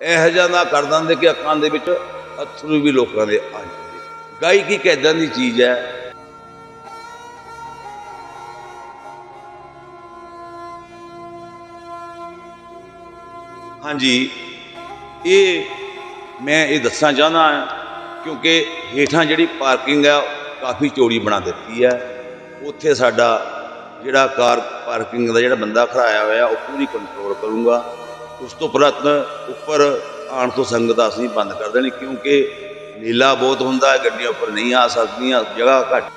ਇਹੋ ਜਿਹਾ ਨਾ ਕਰ ਦਿੰਦੇ ਕਿ ਅੱਖਾਂ ਦੇ ਵਿੱਚ ਅਥਰੂ ਵੀ ਲੋਕਾਂ ਦੇ ਆ ਜਾਂਦੇ। ਗਾਇਕੀ ਇੱਕ ਏਦਾਂ ਦੀ ਚੀਜ਼ ਹੈ। ਹਾਂਜੀ, ਇਹ ਮੈਂ ਇਹ ਦੱਸਣਾ ਚਾਹੁੰਦਾ ਹਾਂ, ਕਿਉਂਕਿ ਹੇਠਾਂ ਜਿਹੜੀ ਪਾਰਕਿੰਗ ਹੈ, ਕਾਫੀ ਚੌੜੀ ਬਣਾ ਦਿੱਤੀ ਹੈ। ਉੱਥੇ ਸਾਡਾ ਜਿਹੜਾ ਕਾਰ ਪਾਰਕਿੰਗ ਦਾ ਜਿਹੜਾ ਬੰਦਾ ਖੜਾਇਆ ਹੋਇਆ, ਉਹ ਪੂਰੀ ਕੰਟਰੋਲ ਕਰੂੰਗਾ। ਉਸ ਤੋਂ ਪ੍ਰਤ ਉੱਪਰ ਆਉਣ ਤੋਂ ਸੰਗਤ ਅਸੀਂ ਬੰਦ ਕਰ ਦੇਣੀ, ਕਿਉਂਕਿ ਨੀਲਾ ਬਹੁਤ ਹੁੰਦਾ ਹੈ, ਗੱਡੀਆਂ ਉੱਪਰ ਨਹੀਂ ਆ ਸਕਦੀਆਂ, ਜਗ੍ਹਾ ਘੱਟ।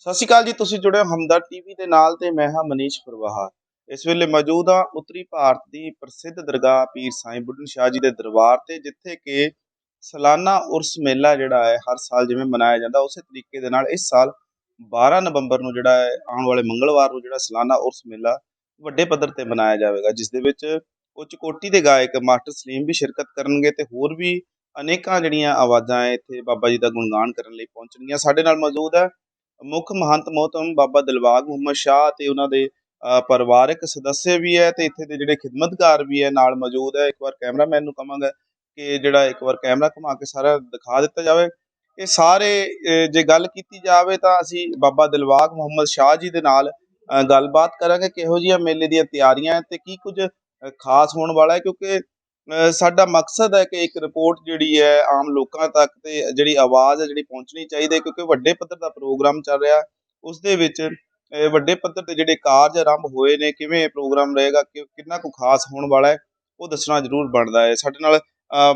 ਸਤਿ ਸ਼੍ਰੀ ਅਕਾਲ ਜੀ, ਤੁਸੀਂ ਜੁੜੇ ਹੋ ਹਮਦਰਦ ਟੀਵੀ ਦੇ ਨਾਲ ਤੇ ਮੈਂ ਹਾਂ ਮਨੀਸ਼ ਪ੍ਰਵਾਹਾ। ਇਸ ਵੇਲੇ ਮੌਜੂਦ ਹਾਂ ਉੱਤਰੀ ਭਾਰਤ ਦੀ ਪ੍ਰਸਿੱਧ ਦਰਗਾਹ ਪੀਰ ਸਾਈਂ ਬੁੱਢਨ ਸ਼ਾਹ ਜੀ ਦੇ ਦਰਬਾਰ ਤੇ, ਜਿੱਥੇ ਕਿ ਸਾਲਾਨਾ ਉਰਸ ਮੇਲਾ ਜਿਹੜਾ ਹੈ, ਹਰ ਸਾਲ ਜਿਵੇਂ ਮਨਾਇਆ ਜਾਂਦਾ, ਉਸੇ ਤਰੀਕੇ ਦੇ ਨਾਲ ਇਸ ਸਾਲ 12 ਨਵੰਬਰ ਨੂੰ ਜਿਹੜਾ ਹੈ, ਆਉਣ ਵਾਲੇ ਮੰਗਲਵਾਰ ਨੂੰ ਜਿਹੜਾ ਸਾਲਾਨਾ ਉਰਸ ਮੇਲਾ ਵੱਡੇ ਪੱਧਰ ਤੇ ਮਨਾਇਆ ਜਾਵੇਗਾ, ਜਿਸ ਦੇ ਵਿੱਚ ਉੱਚ ਕੋਟੀ ਦੇ ਗਾਇਕ ਮਾਸਟਰ ਸਲੀਮ ਵੀ ਸ਼ਿਰਕਤ ਕਰਨਗੇ ਤੇ ਹੋਰ ਵੀ ਅਨੇਕਾਂ ਜਿਹੜੀਆਂ ਆਵਾਜ਼ਾਂ ਹੈ, ਇੱਥੇ ਬਾਬਾ ਜੀ ਦਾ ਗੁਣਗਾਨ ਕਰਨ ਲਈ ਪਹੁੰਚਣਗੀਆਂ। ਸਾਡੇ ਨਾਲ ਮੌਜੂਦ ਹੈ ਮੁੱਖ ਮਹੰਤ ਮੋਹਤਮ ਬਾਬਾ ਦਿਲਬਾਗ ਮੁਹੰਮਦ ਸ਼ਾਹ ਤੇ ਉਹਨਾਂ ਦੇ ਪਰਿਵਾਰਕ ਸਦੱਸਿਆ ਵੀ ਹੈ ਤੇ ਇੱਥੇ ਦੇ ਜਿਹੜੇ ਖਿਦਮਤਗਾਰ ਵੀ ਹੈ ਨਾਲ ਮੌਜੂਦ ਹੈ। ਇੱਕ ਵਾਰ ਕੈਮਰਾਮੈਨ ਨੂੰ ਕਹਾਂਗਾ ਕਿ ਜਿਹੜਾ ਇੱਕ ਵਾਰ ਕੈਮਰਾ ਘੁਮਾ ਕੇ ਸਾਰਾ ਦਿਖਾ ਦਿੱਤਾ ਜਾਵੇ। ਇਹ ਸਾਰੇ ਜੇ ਗੱਲ ਕੀਤੀ ਜਾਵੇ ਤਾਂ ਅਸੀਂ ਬਾਬਾ ਦਿਲਵਾਗ ਮੁਹੰਮਦ ਸ਼ਾਹ ਜੀ ਦੇ ਨਾਲ ਗੱਲਬਾਤ ਕਰਾਂਗੇ ਕਿਹੋ ਜਿਹੀਆਂ ਮੇਲੇ ਦੀਆਂ ਤਿਆਰੀਆਂ ਹੈ ਤੇ ਕੀ ਕੁਝ ਖਾਸ ਹੋਣ ਵਾਲਾ ਹੈ। ਕਿਉਂਕਿ ਸਾਡਾ ਮਕਸਦ ਹੈ ਕਿ ਇੱਕ ਰਿਪੋਰਟ ਜਿਹੜੀ ਹੈ ਆਮ ਲੋਕਾਂ ਤੱਕ ਤੇ ਜਿਹੜੀ ਆਵਾਜ਼ ਹੈ ਜਿਹੜੀ ਪਹੁੰਚਣੀ ਚਾਹੀਦੀ ਹੈ। ਕਿਉਂਕਿ ਵੱਡੇ ਪੱਧਰ ਦਾ ਪ੍ਰੋਗਰਾਮ ਚੱਲ ਰਿਹਾ। ਹੈ। ਉਸ ਦੇ ਵਿੱਚ ਵੱਡੇ ਪੱਧਰ ਤੇ ਜਿਹੜੇ ਕਾਰਜ ਆਰੰਭ ਹੋਏ ਨੇ, ਕਿਵੇਂ ਪ੍ਰੋਗਰਾਮ ਰਹੇਗਾ ਕਿੰਨਾ ਕੁ ਖਾਸ ਹੋਣ ਵਾਲਾ ਹੈ, ਉਹ ਦੱਸਣਾ ਜ਼ਰੂਰ ਬਣਦਾ ਹੈ। ਸਾਡੇ ਨਾਲ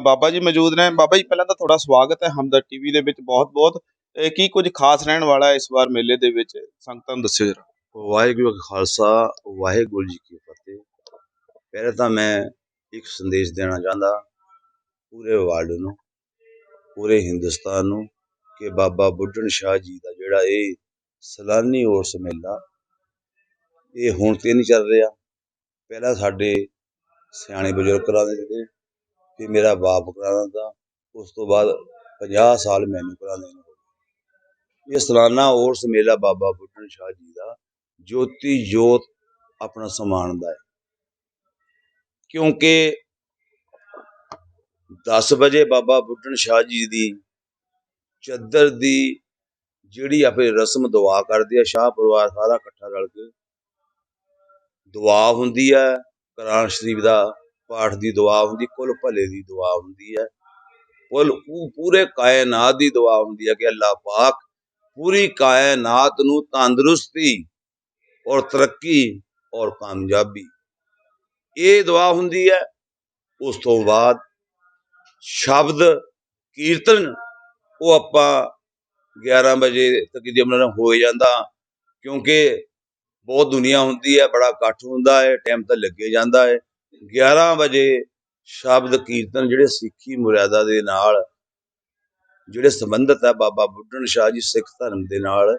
ਬਾਬਾ ਜੀ ਮੌਜੂਦ ਨੇ। ਬਾਬਾ ਜੀ, ਪਹਿਲਾਂ ਤਾਂ ਤੁਹਾਡਾ ਸਵਾਗਤ ਹੈ ਹਮਦਰ ਟੀਵੀ ਦੇ ਵਿੱਚ ਬਹੁਤ ਬਹੁਤ ਕੀ ਕੁਝ ਖਾਸ ਰਹਿਣ ਵਾਲਾ ਹੈ ਇਸ ਵਾਰ ਮੇਲੇ ਦੇ ਵਿੱਚ? ਸੰਗਤਾਂ ਨੂੰ ਦੱਸਿਓ ਜਰਾ। ਵਾਹਿਗੁਰੂ ਜੀ ਕਾ ਖਾਲਸਾ, ਵਾਹਿਗੁਰੂ ਜੀ ਕੀ ਫਤਿਹ। ਪਹਿਲਾਂ ਤਾਂ ਮੈਂ ਇੱਕ ਸੰਦੇਸ਼ ਦੇਣਾ ਚਾਹੁੰਦਾ ਪੂਰੇ ਵਰਲਡ ਨੂੰ, ਪੂਰੇ ਹਿੰਦੁਸਤਾਨ ਨੂੰ, ਕਿ ਬਾਬਾ ਬੁੱਢਣ ਸ਼ਾਹ ਜੀ ਦਾ ਜਿਹੜਾ ਇਹ ਸਲਾਨੀ ਉਰਸ ਮੇਲਾ ਇਹ ਹੁਣ ਤੇ ਨਹੀਂ ਚੱਲ ਰਿਹਾ। ਪਹਿਲਾਂ ਸਾਡੇ ਸਿਆਣੇ ਬਜ਼ੁਰਗ ਕਰਾਉਂਦੇ ਸੀਗੇ, ਫਿਰ ਮੇਰਾ ਬਾਪ ਕਰਾਉਂਦਾ ਉਸ ਤੋਂ ਬਾਅਦ 50 ਸਾਲ ਮੈਨੂੰ ਕਰਾਉਂਦੇ ਨੇ। ਇਹ ਸਲਾਨਾ ਉਰਸ ਮੇਲਾ ਬਾਬਾ ਬੁੱਢਣ ਸ਼ਾਹ ਜੀ ਦਾ ਜੋਤੀ ਜੋਤ ਆਪਣਾ ਸਮਾਨ ਦਾ ਹੈ। ਕਿਉਂਕਿ 10 ਵਜੇ ਬਾਬਾ ਬੁੱਢਣ ਸ਼ਾਹ ਜੀ ਦੀ ਚੱਦਰ ਦੀ ਜਿਹੜੀ ਆਪੇ ਰਸਮ ਦੁਆ ਕਰਦੇ ਆ, ਸ਼ਾਹ ਪਰਿਵਾਰ ਸਾਰਾ ਇਕੱਠਾ ਰਲ ਕੇ। ਦੁਆ ਹੁੰਦੀ ਹੈ ਕੁਰਾਨ ਸ਼ਰੀਫ ਦਾ ਪਾਠ ਦੀ ਦੁਆ ਹੁੰਦੀ, ਕੁੱਲ ਭਲੇ ਦੀ ਦੁਆ ਹੁੰਦੀ ਹੈ ਕੁੱਲ ਪੂਰੇ ਕਾਇਨਾਤ ਦੀ ਦੁਆ ਹੁੰਦੀ ਹੈ ਕਿ ਅੱਲਾਹ ਪਾਕ ਪੂਰੀ ਕਾਇਨਾਤ ਨੂੰ ਤੰਦਰੁਸਤੀ ਔਰ ਤਰੱਕੀ ਔਰ ਕਾਮਯਾਬੀ। ਇਹ ਦੁਆ ਹੁੰਦੀ ਹੈ ਉਸ ਤੋਂ ਬਾਅਦ ਸ਼ਬਦ, ਕੀਰਤਨ, ਉਹ ਆਪਾਂ 11 ਵਜੇ ਤਕਰੀਬਨ ਹੋ ਜਾਂਦਾ। ਕਿਉਂਕਿ ਬਹੁਤ ਦੁਨੀਆ ਹੁੰਦੀ ਹੈ, ਬੜਾ ਇਕੱਠ ਹੁੰਦਾ ਹੈ ਟਾਈਮ ਤਾਂ ਲੱਗੇ ਜਾਂਦਾ ਹੈ। 11 ਵਜੇ ਸ਼ਬਦ ਕੀਰਤਨ ਜਿਹੜੇ ਸਿੱਖੀ ਮੁਰਿਆਦਾ ਦੇ ਨਾਲ, ਜਿਹੜੇ ਸੰਬੰਧਿਤ ਹੈ ਬਾਬਾ ਬੁੱਢਣ ਸ਼ਾਹ ਜੀ ਸਿੱਖ ਧਰਮ ਦੇ ਨਾਲ,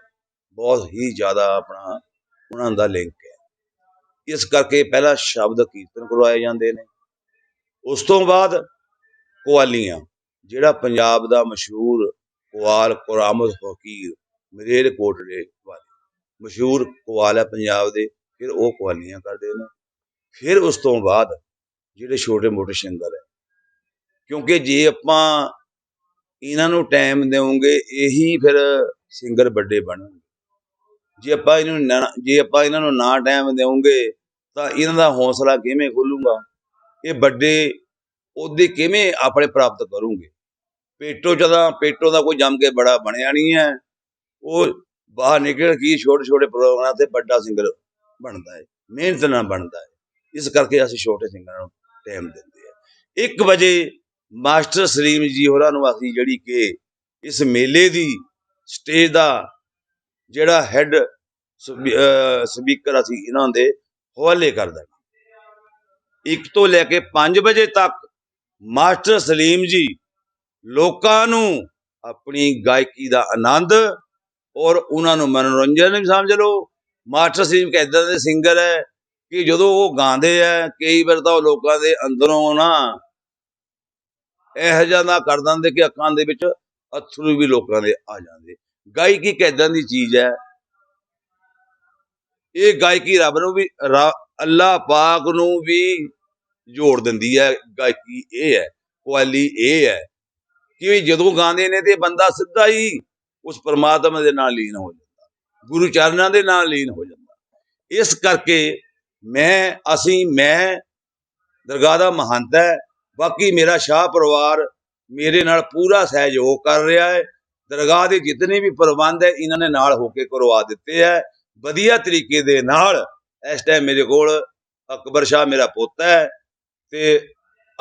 ਬਹੁਤ ਹੀ ਜ਼ਿਆਦਾ ਆਪਣਾ ਉਹਨਾਂ ਦਾ ਲਿੰਕ ਹੈ। ਇਸ ਕਰਕੇ ਪਹਿਲਾਂ ਸ਼ਬਦ ਕੀਰਤਨ ਕਰਵਾਏ ਜਾਂਦੇ ਨੇ। ਉਸ ਤੋਂ ਬਾਅਦ ਕੁਆਲੀਆਂ, ਜਿਹੜਾ ਪੰਜਾਬ ਦਾ ਮਸ਼ਹੂਰ ਕੁਆਲ ਕੁਰਾਮਤ ਫਕੀਰ ਮਰੇਰ ਕੋਟਲੇ ਵਾਲੇ। ਮਸ਼ਹੂਰ ਕੁਆਲ ਹੈ ਪੰਜਾਬ ਦੇ, ਫਿਰ ਉਹ ਕਵਾਲੀਆਂ ਕਰਦੇ ਨੇ। ਫਿਰ ਉਸ ਤੋਂ ਬਾਅਦ ਜਿਹੜੇ ਛੋਟੇ ਮੋਟੇ ਸਿੰਗਰ ਹੈ। ਕਿਉਂਕਿ ਜੇ ਆਪਾਂ ਇਹਨਾਂ ਨੂੰ ਟਾਈਮ ਦੇਵਾਂਗੇ, ਇਹੀ ਫਿਰ ਸਿੰਗਰ ਵੱਡੇ ਬਣਨਗੇ। ਜੇ ਆਪਾਂ ਇਹਨੂੰ ਨਾ- ਜੇ ਆਪਾਂ ਇਹਨਾਂ ਨੂੰ ਨਾ ਟਾਈਮ ਦੇਵਾਂਗੇ, ਤਾਂ ਇਹਨਾਂ ਦਾ ਹੌਸਲਾ ਕਿਵੇਂ ਖੁੱਲੂਗਾ? ਇਹ ਵੱਡੇ ਉਹਦੇ ਕਿਵੇਂ ਆਪਣੇ ਪ੍ਰਾਪਤ ਕਰੂਗੇ? ਪੇਟੋ ਜਦਾਂ, ਪੇਟੋ ਦਾ ਕੋਈ ਜੰਮ ਕੇ ਬੜਾ ਬਣਿਆ ਨਹੀਂ ਹੈ। ਉਹ ਬਾਹਰ ਨਿਕਲ ਕੀ ਛੋਟੇ ਛੋਟੇ ਪ੍ਰੋਗਰਾਮਾਂ ਤੇ ਵੱਡਾ ਸਿੰਗਰ ਬਣਦਾ ਹੈ, ਮਿਹਨਤ ਨਾਲ ਬਣਦਾ ਹੈ। ਇਸ ਕਰਕੇ ਅਸੀਂ ਛੋਟੇ ਸਿੰਗਰਾਂ ਨੂੰ ਟਾਈਮ ਦਿੰਦੇ ਆ 1 ਵਜੇ ਮਾਸਟਰ ਸਲੀਮ ਜੀ ਹੋਰਾਂ ਨੂੰ ਅਸੀਂ ਜਿਹੜੀ ਕਿ ਇਸ ਮੇਲੇ ਦੀ ਸਟੇਜ ਦਾ ਜਿਹੜਾ ਹੈੱਡ ਸਪੀਕਰ ਅਸੀਂ ਇਹਨਾਂ ਦੇ ਹਵਾਲੇ ਕਰ ਦਾਂਗੇ। ਇੱਕ ਤੋਂ ਲੈ ਕੇ 5 ਵਜੇ ਤੱਕ ਮਾਸਟਰ ਸਲੀਮ ਜੀ ਲੋਕਾਂ ਨੂੰ ਆਪਣੀ ਗਾਇਕੀ ਦਾ ਆਨੰਦ ਔਰ ਉਹਨਾਂ ਨੂੰ ਮਨੋਰੰਜਨ ਵੀ ਸਮਝ ਲਓ। ਮਾਸਟਰ ਸਲੀਮ ਕਹਿੰਦਾ ਦੇ ਸਿੰਗਰ ਹੈ ਕਿ ਜਦੋਂ ਉਹ ਗਾਉਂਦੇ ਆ, ਕਈ ਵਾਰ ਤਾਂ ਉਹ ਲੋਕਾਂ ਦੇ ਅੰਦਰੋਂ ਨਾ ਇਹੋ ਜਿਹਾ ਕਰ ਦਿੰਦੇ ਕਿ ਅੱਖਾਂ ਦੇ ਵਿੱਚ ਅਥਰੂ ਵੀ ਲੋਕਾਂ ਦੇ ਆ ਜਾਂਦੇ। ਗਾਇਕੀ ਇੱਕ ਦੀ ਚੀਜ਼ ਹੈ। ਇਹ ਗਾਇਕੀ ਰੱਬ ਨੂੰ ਵੀ ਰਾ- ਅੱਲਾਹ ਪਾਕ ਨੂੰ ਵੀ ਜੋੜ ਦਿੰਦੀ ਹੈ। ਗਾਇਕੀ ਇਹ ਹੈ, ਕੁਆਲੀ ਇਹ ਹੈ ਕਿ ਜਦੋਂ ਗਾਉਂਦੇ ਨੇ ਤੇ ਬੰਦਾ ਸਿੱਧਾ ਹੀ ਉਸ ਪਰਮਾਤਮਾ ਦੇ ਨਾਲ ਲੀਨ ਹੋ ਜਾਂਦਾ। ਗੁਰੂ ਚਰਨਾਂ ਦੇ ਨਾਲ ਲੀਨ ਹੋ ਜਾਂਦਾ। ਇਸ ਕਰਕੇ ਮੈਂ, ਅਸੀਂ, ਮੈਂ ਦਰਗਾਹ ਦਾ ਮਹੰਤ ਹੈ। ਬਾਕੀ ਮੇਰਾ ਸ਼ਾਹ ਪਰਿਵਾਰ ਮੇਰੇ ਨਾਲ ਪੂਰਾ ਸਹਿਯੋਗ ਕਰ ਰਿਹਾ ਹੈ। ਦਰਗਾਹ ਦੇ ਜਿਤਨੇ ਵੀ ਪ੍ਰਬੰਧ ਹੈ, ਇਹਨਾਂ ਨੇ ਨਾਲ ਹੋ ਕੇ ਕਰਵਾ ਦਿੱਤੇ ਹੈ। ਵਧੀਆ ਤਰੀਕੇ ਦੇ ਨਾਲ ਇਸ ਟਾਈਮ ਮੇਰੇ ਕੋਲ ਅਕਬਰ ਸ਼ਾਹ ਮੇਰਾ ਪੁੱਤ ਹੈ ਤੇ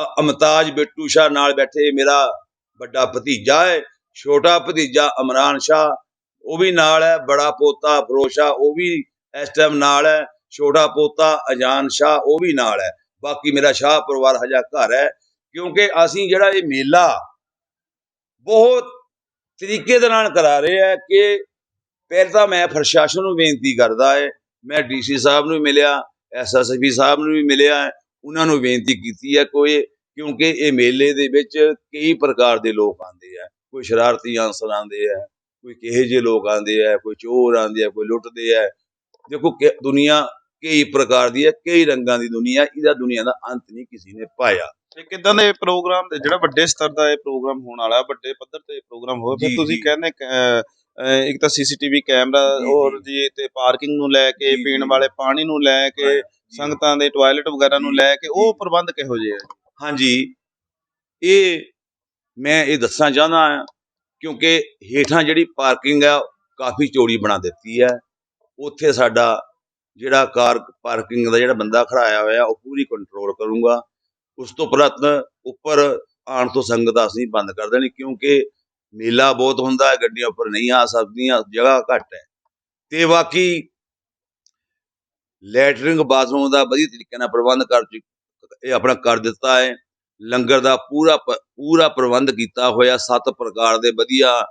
ਅ- ਅਮਤਾਜ ਬਿੱਟੂ ਸ਼ਾਹ ਨਾਲ ਬੈਠੇ ਮੇਰਾ ਵੱਡਾ ਭਤੀਜਾ ਹੈ, ਛੋਟਾ ਭਤੀਜਾ ਅਮਰਾਨ ਸ਼ਾਹ, ਉਹ ਵੀ ਨਾਲ ਹੈ, ਬੜਾ ਪੋਤਾ ਫਰੋਜ਼ ਸ਼ਾਹ, ਉਹ ਵੀ ਇਸ ਟਾਈਮ ਨਾਲ ਹੈ, ਛੋਟਾ ਪੋਤਾ ਅਜਾਨ ਸ਼ਾਹ, ਉਹ ਵੀ ਨਾਲ ਹੈ। ਬਾਕੀ ਮੇਰਾ ਸ਼ਾਹ ਪਰਿਵਾਰ ਹਜਾ ਘਰ ਹੈ, ਕਿਉਂਕਿ ਅਸੀਂ ਜਿਹੜਾ ਇਹ ਮੇਲਾ ਬਹੁਤ ਤਰੀਕੇ ਦੇ ਨਾਲ ਕਰਾ ਰਹੇ ਆ ਕਿ ਪਹਿਲਾਂ ਤਾਂ ਮੈਂ ਪ੍ਰਸ਼ਾਸਨ ਨੂੰ ਬੇਨਤੀ ਕਰਦਾ ਹੈ, ਮੈਂ ਡੀਸੀ ਸਾਹਿਬ ਨੂੰ ਵੀ ਮਿਲਿਆ ਐਸਐਸਪੀ ਸਾਹਿਬ ਨੂੰ ਵੀ ਮਿਲਿਆ ਹੈ, ਉਹਨਾਂ ਨੂੰ ਬੇਨਤੀ ਕੀਤੀ ਹੈ ਕੋਈ ਕਿਉਂਕਿ ਇਹ ਮੇਲੇ ਦੇ ਵਿੱਚ ਕਈ ਪ੍ਰਕਾਰ ਦੇ ਲੋਕ ਆਉਂਦੇ ਆ ਕੋਈ ਸ਼ਰਾਰਤੀ ਅਨਸਰ ਆਉਂਦੇ ਆ ਕੋਈ ਕਿਹੇ ਜਿਹੇ ਲੋਕ ਆਉਂਦੇ ਆ ਕੋਈ ਚੋਰ ਆਉਂਦੇ ਆ ਕੋਈ ਲੁੱਟਦੇ ਆ ਦੇਖੋ ਕਿ ਦੁਨੀਆ ਕਈ ਪ੍ਰਕਾਰ ਦੀ ਹੈ ਕਈ ਰੰਗਾਂ ਦੀ ਦੁਨੀਆ ਇਹਦਾ ਦੁਨੀਆ ਦਾ ਅੰਤ ਨਹੀਂ ਕਿਸੇ ਨੇ ਪਾਇਆ ਤੇ ਕਿਦਾਂ ਦੇ ਪ੍ਰੋਗਰਾਮ ਤੇ ਜਿਹੜਾ ਵੱਡੇ ਸਤਰ ਦਾ ਇਹ ਪ੍ਰੋਗਰਾਮ ਹੋਣ ਵਾਲਾ ਵੱਡੇ ਪੱਧਰ ਤੇ ਪ੍ਰੋਗਰਾਮ ਹੋਵੇ ਫਿਰ ਜੀ, ਤੁਸੀਂ ਜੀ। ਕਹਿੰਦੇ ਇੱਕ ਤਾਂ ਸੀਸੀਟੀਵੀ ਕੈਮਰਾ ਜੀ, ਔਰ ਜੀ ਤੇ ਪਾਰਕਿੰਗ ਨੂੰ ਲੈ ਕੇ ਜੀ, ਪੀਣ ਜੀ। ਵਾਲੇ ਪਾਣੀ ਨੂੰ ਲੈ ਕੇ ਸੰਗਤਾਂ ਦੇ ਟਾਇਲਟ ਵਗੈਰਾ ਨੂੰ ਲੈ ਕੇ ਉਹ ਜੀ। ਪ੍ਰਬੰਧ ਕਿਹੋ ਜਿਹੇ ਆ ਹਾਂਜੀ। ਇਹ ਮੈਂ ਇਹ ਦੱਸਣਾ ਚਾਹੁੰਦਾ ਹਾਂ, ਕਿਉਂਕਿ ਹੇਠਾਂ ਜਿਹੜੀ ਪਾਰਕਿੰਗ ਹੈ ਕਾਫੀ ਚੌੜੀ ਬਣਾ ਦਿੱਤੀ ਹੈ। ਉੱਥੇ ਸਾਡਾ ਜਿਹੜਾ ਕਾਰ ਪਾਰਕਿੰਗ ਦਾ ਜਿਹੜਾ ਬੰਦਾ ਖੜਾਇਆ ਹੋਇਆ, ਉਹ ਪੂਰੀ ਕੰਟਰੋਲ ਕਰੂੰਗਾ। ਉਸ ਤੋਂ ਉਪਰੰਤ ਉੱਪਰ ਆਉਣ ਤੋਂ ਸੰਗਤ ਅਸੀਂ ਬੰਦ ਕਰ ਦੇਣੀ, ਕਿਉਂਕਿ ਮੇਲਾ ਬਹੁਤ ਹੁੰਦਾ ਹੈ, ਗੱਡੀਆਂ ਉੱਪਰ ਨਹੀਂ ਆ ਸਕਦੀਆਂ, ਜਗ੍ਹਾ ਘੱਟ ਹੈ। ਤੇ ਬਾਕੀ ਲੈਟਰਿੰਗ ਬਾਥਰੂਮ ਦਾ ਵਧੀਆ ਤਰੀਕੇ ਨਾਲ ਪ੍ਰਬੰਧ ਕਰ ਚੁੱਕ- ਆਪਣਾ ਕਰ ਦਿੱਤਾ ਹੈ। ਲੰਗਰ ਦਾ ਪੂਰਾ ਪੂਰਾ ਪ੍ਰਬੰਧ ਕੀਤਾ ਹੋਇਆ, ਸੱਤ ਪ੍ਰਕਾਰ ਦੇ ਵਧੀਆ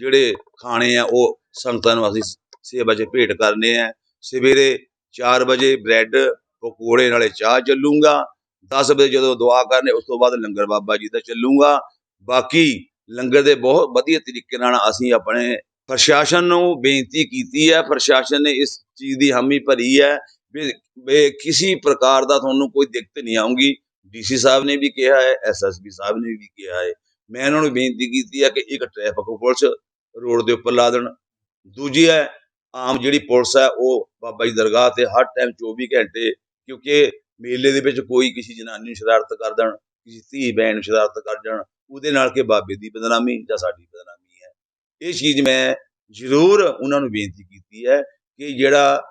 ਜਿਹੜੇ ਖਾਣੇ ਆ, ਉਹ ਸੰਗਤਾਂ ਨੂੰ ਅਸੀਂ ਸੇਵਾ 'ਚ ਭੇਟ ਕਰਨੇ ਆ। ਸਵੇਰੇ 4 ਵਜੇ ਬ੍ਰੈਡ, ਪਕੌੜੇ, ਨਾਲੇ ਚਾਹ ਚੱਲੂਗਾ। 10 ਵਜੇ ਜਦੋਂ ਦੁਆ ਕਰਨੇ, ਉਸ ਤੋਂ ਬਾਅਦ ਲੰਗਰ ਬਾਬਾ ਜੀ ਦਾ ਚੱਲੂਗਾ। ਬਾਕੀ ਲੰਗਰ ਦੇ ਬਹੁਤ ਵਧੀਆ ਤਰੀਕੇ ਨਾਲ ਅਸੀਂ ਆਪਣੇ ਪ੍ਰਸ਼ਾਸਨ ਨੂੰ ਬੇਨਤੀ ਕੀਤੀ ਹੈ। ਪ੍ਰਸ਼ਾਸਨ ਨੇ ਇਸ ਚੀਜ਼ ਦੀ ਹਾਮੀ ਭਰੀ ਹੈ ਵੀ ਵੀ ਕਿਸੇ ਪ੍ਰਕਾਰ ਦਾ ਤੁਹਾਨੂੰ ਕੋਈ ਦਿੱਕਤ ਨਹੀਂ ਆਉਂਗੀ ਡੀਸੀ ਸਾਹਿਬ ਨੇ ਵੀ ਕਿਹਾ ਹੈ ਐਸਐਸਪੀ ਸਾਹਿਬ ਨੇ ਵੀ ਕਿਹਾ ਹੈ। ਮੈਂ ਇਹਨਾਂ ਨੂੰ ਬੇਨਤੀ ਕੀਤੀ ਹੈ ਕਿ ਇੱਕ ਟ੍ਰੈਫਿਕ ਪੁਲਿਸ ਰੋਡ ਦੇ ਉੱਪਰ ਲਾ ਦੇਣ। ਦੂਜੀ ਹੈ, ਆਮ ਜਿਹੜੀ ਪੁਲਿਸ ਹੈ, ਉਹ ਬਾਬਾ ਜੀ ਦਰਗਾਹ ਤੇ ਹਰ ਟਾਈਮ 24 ਘੰਟੇ, ਕਿਉਂਕਿ ਮੇਲੇ ਦੇ ਵਿੱਚ ਕੋਈ ਕਿਸੇ ਜਨਾਨੀ ਨੂੰ ਸ਼ਰਾਰਤ ਕਰ ਦੇਣ, ਕਿਸੇ ਧੀ ਭੈਣ ਨੂੰ ਸ਼ਰਾਰਤ ਕਰ ਦੇਣ, ਉਹਦੇ ਨਾਲ ਕਿ ਬਾਬੇ ਦੀ ਬਦਨਾਮੀ ਜਾਂ ਸਾਡੀ ਬਦਨਾਮੀ ਹੈ। ਇਹ ਚੀਜ਼ ਮੈਂ ਜ਼ਰੂਰ ਉਹਨਾਂ ਨੂੰ ਬੇਨਤੀ ਕੀਤੀ ਹੈ ਕਿ ਜਿਹੜਾ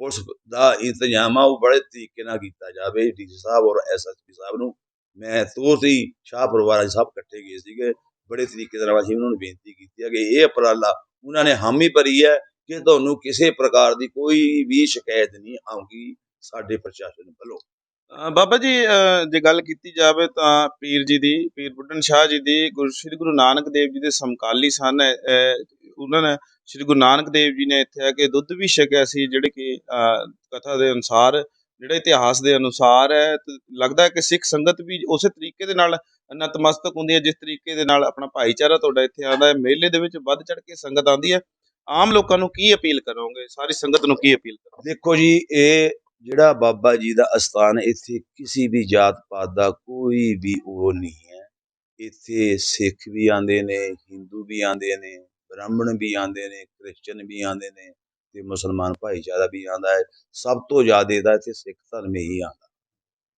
ਪੁਲਿਸ ਦਾ ਇੰਤਜ਼ਾਮ ਆ ਉਹ ਬੜੇ ਤਰੀਕੇ ਨਾਲ ਕੀਤਾ ਜਾਵੇ, ਡੀਸੀ ਸਾਹਿਬ ਔਰ ਐਸਐਸਪੀ ਸਾਹਿਬ ਨੂੰ। ਮੈਂ ਤੋਂ ਸੀ ਸ਼ਾਹ ਪਰਿਵਾਰ ਅੱਜ ਸਭ ਇਕੱਠੇ ਗਏ ਸੀਗੇ, ਬੜੇ ਤਰੀਕੇ ਦੇ ਨਾਲ ਅਸੀਂ ਉਹਨਾਂ ਨੂੰ ਬੇਨਤੀ ਕੀਤੀ ਹੈ ਕਿ ਇਹ ਉਪਰਾਲਾ ਉਹਨਾਂ ਨੇ ਹਾਮੀ ਭਰੀ ਹੈ ਕਿ ਤੁਹਾਨੂੰ ਕਿਸੇ ਪ੍ਰਕਾਰ ਦੀ ਕੋਈ ਵੀ ਸ਼ਿਕਾਇਤ ਨਹੀਂ ਆਉਂਗੀ ਸਾਡੇ ਪ੍ਰਸ਼ਾਸਨ ਵੱਲੋਂ। ਬਾਬਾ ਜੀ ਜੇ ਗੱਲ ਕੀਤੀ ਜਾਵੇ ਤਾਂ ਪੀਰ ਜੀ ਦੀ, ਪੀਰ ਬੁੱਢਣ ਸ਼ਾਹ ਜੀ ਦੀ, ਗੁਰੂ ਸ੍ਰੀ ਗੁਰੂ ਨਾਨਕ ਦੇਵ ਜੀ ਦੇ ਸਮਕਾਲੀ ਸਨ। ਉਹਨਾਂ ਨੇ ਸ੍ਰੀ ਗੁਰੂ ਨਾਨਕ ਦੇਵ ਜੀ ਨੇ ਇੱਥੇ ਆ ਕੇ ਦੁੱਧ ਵੀ ਛਕਿਆ ਸੀ, ਜਿਹੜੇ ਕਿ, ਅਹ, ਕਥਾ ਦੇ ਅਨੁਸਾਰ, ਜਿਹੜਾ ਇਤਿਹਾਸ ਦੇ ਅਨੁਸਾਰ ਹੈ ਲੱਗਦਾ ਕਿ ਸਿੱਖ ਸੰਗਤ ਵੀ ਉਸੇ ਤਰੀਕੇ ਦੇ ਨਾਲ ਨਤਮਸਤਕ ਹੁੰਦੀ ਹੈ, ਜਿਸ ਤਰੀਕੇ ਦੇ ਨਾਲ ਆਪਣਾ ਭਾਈਚਾਰਾ ਤੁਹਾਡਾ ਇੱਥੇ ਆਉਂਦਾ ਹੈ, ਮੇਲੇ ਦੇ ਵਿੱਚ ਵੱਧ ਚੜ ਕੇ ਸੰਗਤ ਆਉਂਦੀ ਹੈ। ਆਮ ਲੋਕਾਂ ਨੂੰ ਕੀ ਅਪੀਲ ਕਰੋਗੇ? ਸਾਰੀ ਸੰਗਤ ਨੂੰ ਕੀ ਅਪੀਲ ਕਰੋਗੇ? ਦੇਖੋ ਜੀ, ਇਹ ਜਿਹੜਾ ਬਾਬਾ ਜੀ ਦਾ ਅਸਥਾਨ, ਇੱਥੇ ਕਿਸੇ ਵੀ ਜਾਤ ਪਾਤ ਦਾ ਕੋਈ ਵੀ ਉਹ ਨਹੀਂ ਹੈ। ਇੱਥੇ ਸਿੱਖ ਵੀ ਆਉਂਦੇ ਨੇ, ਹਿੰਦੂ ਵੀ ਆਉਂਦੇ ਨੇ ਬ੍ਰਾਹਮਣ ਵੀ ਆਉਂਦੇ ਨੇ, ਕ੍ਰਿਸਚਨ ਵੀ ਆਉਂਦੇ ਨੇ ਤੇ ਮੁਸਲਮਾਨ ਭਾਈਚਾਰਾ ਵੀ ਆਉਂਦਾ ਹੈ। ਸਭ ਤੋਂ ਜ਼ਿਆਦਾ ਦਾ ਇੱਥੇ ਸਿੱਖ ਧਰਮ ਹੀ ਆਉਂਦਾ।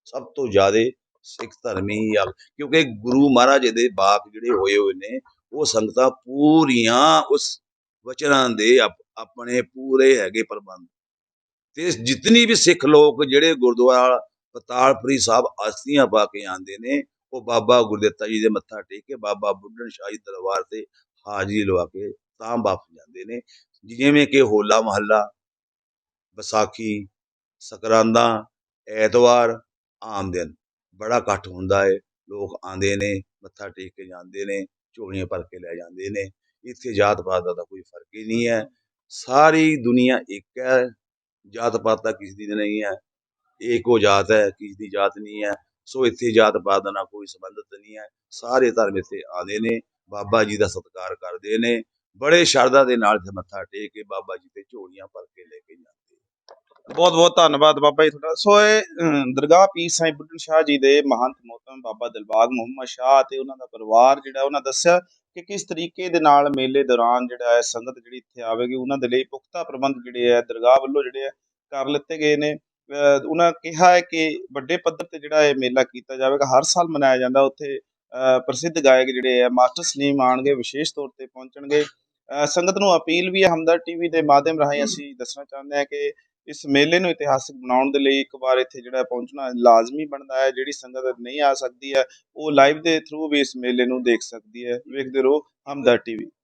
ਸਭ ਤੋਂ ਜ਼ਿਆਦਾ ਸਿੱਖ ਧਰਮ ਹੀ ਆ, ਕਿਉਂਕਿ ਗੁਰੂ ਮਹਾਰਾਜ ਦੇ ਬਾਪ ਜਿਹੜੇ ਹੋਏ ਹੋਏ ਨੇ, ਉਹ ਸੰਗਤਾਂ ਪੂਰੀਆਂ ਉਸ ਵਚਨਾਂ ਦੇ ਆਪਣੇ ਪੂਰੇ ਹੈਗੇ ਪ੍ਰਬੰਧ। ਤੇ ਜਿਤਨੀ ਵੀ ਸਿੱਖ ਲੋਕ ਜਿਹੜੇ ਗੁਰਦੁਆਰਾ ਪਤਾਲਪੁਰੀ ਸਾਹਿਬ ਆਸਤੀਆਂ ਪਾ ਕੇ ਆਉਂਦੇ ਨੇ, ਉਹ ਬਾਬਾ ਗੁਰਦਿੱਤਾ ਜੀ ਦੇ ਮੱਥਾ ਟੇਕ ਕੇ ਬਾਬਾ ਬੁੱਢਣ ਸ਼ਾਹੀ ਦਰਬਾਰ ਤੇ ਹਾਜ਼ਰੀ ਲਵਾ ਕੇ ਤਾਂ ਵਾਪਸ ਜਾਂਦੇ ਨੇ। ਜਿਵੇਂ ਕਿ ਹੋਲਾ ਮਹੱਲਾ, ਵਿਸਾਖੀ, ਸਕਰਾਂਦਾ, ਐਤਵਾਰ ਆਮ ਦਿਨ। ਬੜਾ ਇਕੱਠ ਹੁੰਦਾ ਹੈ ਲੋਕ ਆਉਂਦੇ ਨੇ, ਮੱਥਾ ਟੇਕ ਕੇ ਜਾਂਦੇ ਨੇ, ਝੋਲੀਆਂ ਭਰ ਕੇ ਲੈ ਜਾਂਦੇ ਨੇ। ਇੱਥੇ ਜਾਤ ਪਾਤ ਦਾ ਤਾਂ ਕੋਈ ਫ਼ਰਕ ਹੀ ਨਹੀਂ ਹੈ। ਸਾਰੀ ਦੁਨੀਆ ਇੱਕ ਹੈ। ਜਾਤ ਪਾਤ ਤਾਂ ਕਿਸੇ ਦੀ ਨਹੀਂ ਹੈ। ਇਹ ਇੱਕੋ ਜਾਤ ਹੈ, ਕਿਸੇ ਦੀ ਜਾਤ ਨਹੀਂ ਹੈ। ਸੋ ਇੱਥੇ ਜਾਤ ਪਾਤ ਦਾ ਕੋਈ ਸੰਬੰਧਤ ਨਹੀਂ ਹੈ। ਸਾਰੇ ਧਰਮ ਇੱਥੇ ਆਉਂਦੇ ਨੇ। ਬਾਬਾ ਜੀ ਦਾ ਸਤਿਕਾਰ ਕਰਦੇ ਨੇ। ਬੜੇ ਸ਼ਰਧਾ ਦੇ ਨਾਲ ਇੱਥੇ ਮੱਥਾ ਟੇਕ ਕੇ ਬਾਬਾ ਜੀ ਤੇ ਝੋਲੀਆਂ ਭਰ ਕੇ ਲੈ ਕੇ ਜਾਂਦੇ ਬਹੁਤ ਬਹੁਤ ਧੰਨਵਾਦ ਬਾਬਾ ਜੀ ਤੁਹਾਡਾ। ਸੋ ਇਹ ਦਰਗਾਹ ਪੀਰ ਸਾਈਂ ਬੁੱਢਣ ਸ਼ਾਹ ਜੀ ਦੇ ਮਹੰਤ ਮੋਹਤਮ ਬਾਬਾ ਦਿਲਬਾਗ ਮੁਹੰਮਦ ਸ਼ਾਹ ਤੇ ਉਹਨਾਂ ਦਾ ਪਰਿਵਾਰ ਜਿਹੜਾ ਉਹਨਾਂ ਦੱਸਿਆ ਕਿ ਕਿਸ ਤਰੀਕੇ ਦੇ ਨਾਲ ਮੇਲੇ ਦੌਰਾਨ ਜਿਹੜਾ ਹੈ ਸੰਗਤ ਜਿਹੜੀ ਇੱਥੇ ਆਵੇਗੀ ਉਹਨਾਂ ਦੇ ਲਈ ਪੁਖਤਾ ਪ੍ਰਬੰਧ ਜਿਹੜੇ ਹੈ ਦਰਗਾਹ ਵੱਲੋਂ ਜਿਹੜੇ ਹੈ ਕਰ ਲਿੱਤੇ ਗਏ ਨੇ। ਅਹ, ਉਹਨਾਂ ਕਿਹਾ ਹੈ ਕਿ ਵੱਡੇ ਪੱਧਰ ਤੇ ਜਿਹੜਾ ਇਹ ਮੇਲਾ ਕੀਤਾ ਜਾਵੇਗਾ ਹਰ ਸਾਲ ਮਨਾਇਆ ਜਾਂਦਾ। ਉੱਥੇ ਪ੍ਰਸਿੱਧ ਗਾਇਕ ਜਿਹੜੇ ਹੈ ਮਾਸਟਰ ਸਲੀਮ ਆਣਗੇ, ਵਿਸ਼ੇਸ਼ ਤੌਰ ਤੇ ਪਹੁੰਚਣਗੇ। ਸੰਗਤ ਨੂੰ ਅਪੀਲ ਵੀ ਹੈ ਹਮਦਰ ਟੀਵੀ ਦੇ ਮਾਧਿਅਮ ਰਾਹੀਂ ਅਸੀਂ ਦੱਸਣਾ ਚਾਹੁੰਦੇ ਹਾਂ ਕਿ ਇਸ ਮੇਲੇ ਨੂੰ ਇਤਿਹਾਸਕ ਬਣਾਉਣ ਦੇ ਲਈ ਇੱਕ ਵਾਰ ਇੱਥੇ ਜਿਹੜਾ ਪਹੁੰਚਣਾ ਲਾਜ਼ਮੀ ਬਣਦਾ ਹੈ। ਜਿਹੜੀ ਸੰਗਤ ਨਹੀਂ ਆ ਸਕਦੀ ਹੈ, ਉਹ ਲਾਈਵ ਦੇ ਥਰੂ ਵੀ ਇਸ ਮੇਲੇ ਨੂੰ ਦੇਖ ਸਕਦੀ ਹੈ। ਵੇਖਦੇ ਰਹੋ ਹਮਦਰ ਟੀਵੀ।